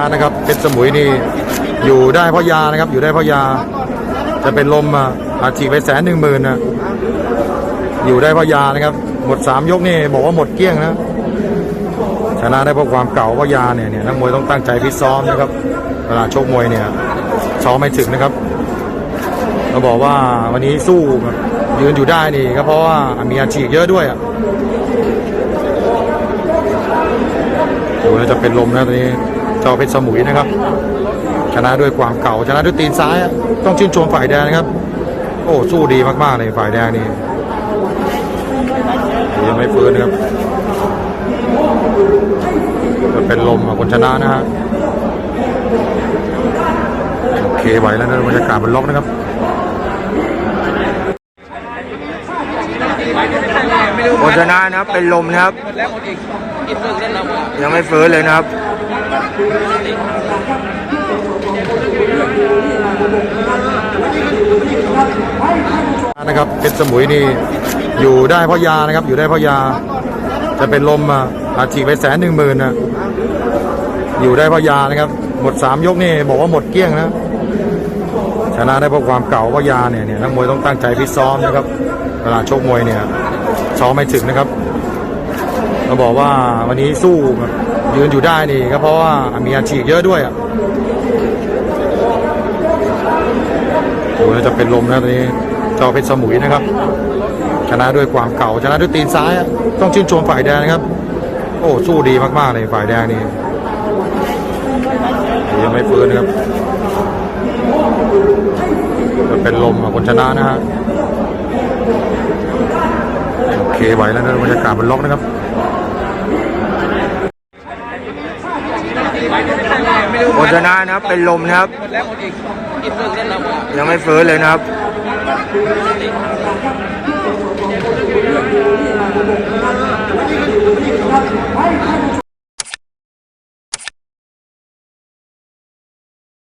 นะครับเพชรสมุยนี่อยู่ได้เพราะยานะครับ อยู่ได้เพราะยา จะเป็นลมอะอาฉีดไปแสนหนึ่งหมื่นนะอยู่ได้เพราะยานะครับ หมดสามยกนี่บอกว่าหมดเกลี้ยงนะชนะได้เพราะความเก่าเพราะยาเนี่ยเนี่ยนักมวยต้องตั้งใจฟิซ้อมนะครับเวลาชกมวยเนี่ยซ้อมไม่ถึงนะครับเราบอกว่าวันนี้สู้แบบยืนอยู่ได้นี่ก็เพราะว่ามีอาชีพเยอะด้วยอะดูแล้วจะเป็นลมนะตอนนี้ จอเพชรสมุยนะครับ ชนะด้วยความเก่าชนะด้วยตีนซ้าย ต้องชื่นชมฝ่ายแดงนะครับ โอ้สู้ดีมากๆเลยฝ่ายแดงนี่ยังไม่ฟื้นนะครับจะเป็นลมอะคนชนะนะฮะโอเคไหวแล้วนะบรรยากาศมันล็อกนะครับ คนะครับ เป็นลมนะครับ ยังไม่ฟื้นเลยนะครับ นะครับเพชรสมุยนี่อยู่ได้เพราะยานะครับ อยู่ได้เพราะยา จะเป็นลมอะอาฉีดไปแสนหนึ่งหมื่นนะอยู่ได้เพราะยานะครับ หมดสามยกนี่บอกว่าหมดเกลี้ยงนะชนะได้เพราะความเก่าเพราะยาเนี่ยเนี่ยนักมวยต้องตั้งใจฟิซ้อมนะครับเวลาชกมวยเนี่ย ซ้อไม่ถึงนะครับเราบอกว่าวันนี้สู้ยืนอยู่ได้นี่ก็เพราะว่ามีอาชีพเยอะด้วยอะดูแล้วจะเป็นลมนะตอนนี้เจ้าเพชรสมุยนะครับ ชนะด้วยความเก่าชนะด้วยตีนซ้ายอะต้องชื่นชมฝ่ายแดงนะครับ โอ้สู้ดีมากๆเลยฝ่ายแดงนี่ยังไม่ฟื้นนะครับจะเป็นลมอะคนชนะนะฮะ โอเคไหวแล้วนะบรรยากาศมันล็อกนะครับโอชนะนะครับเป็นลมนะครับยังไม่เฟื้นเลยนะครับ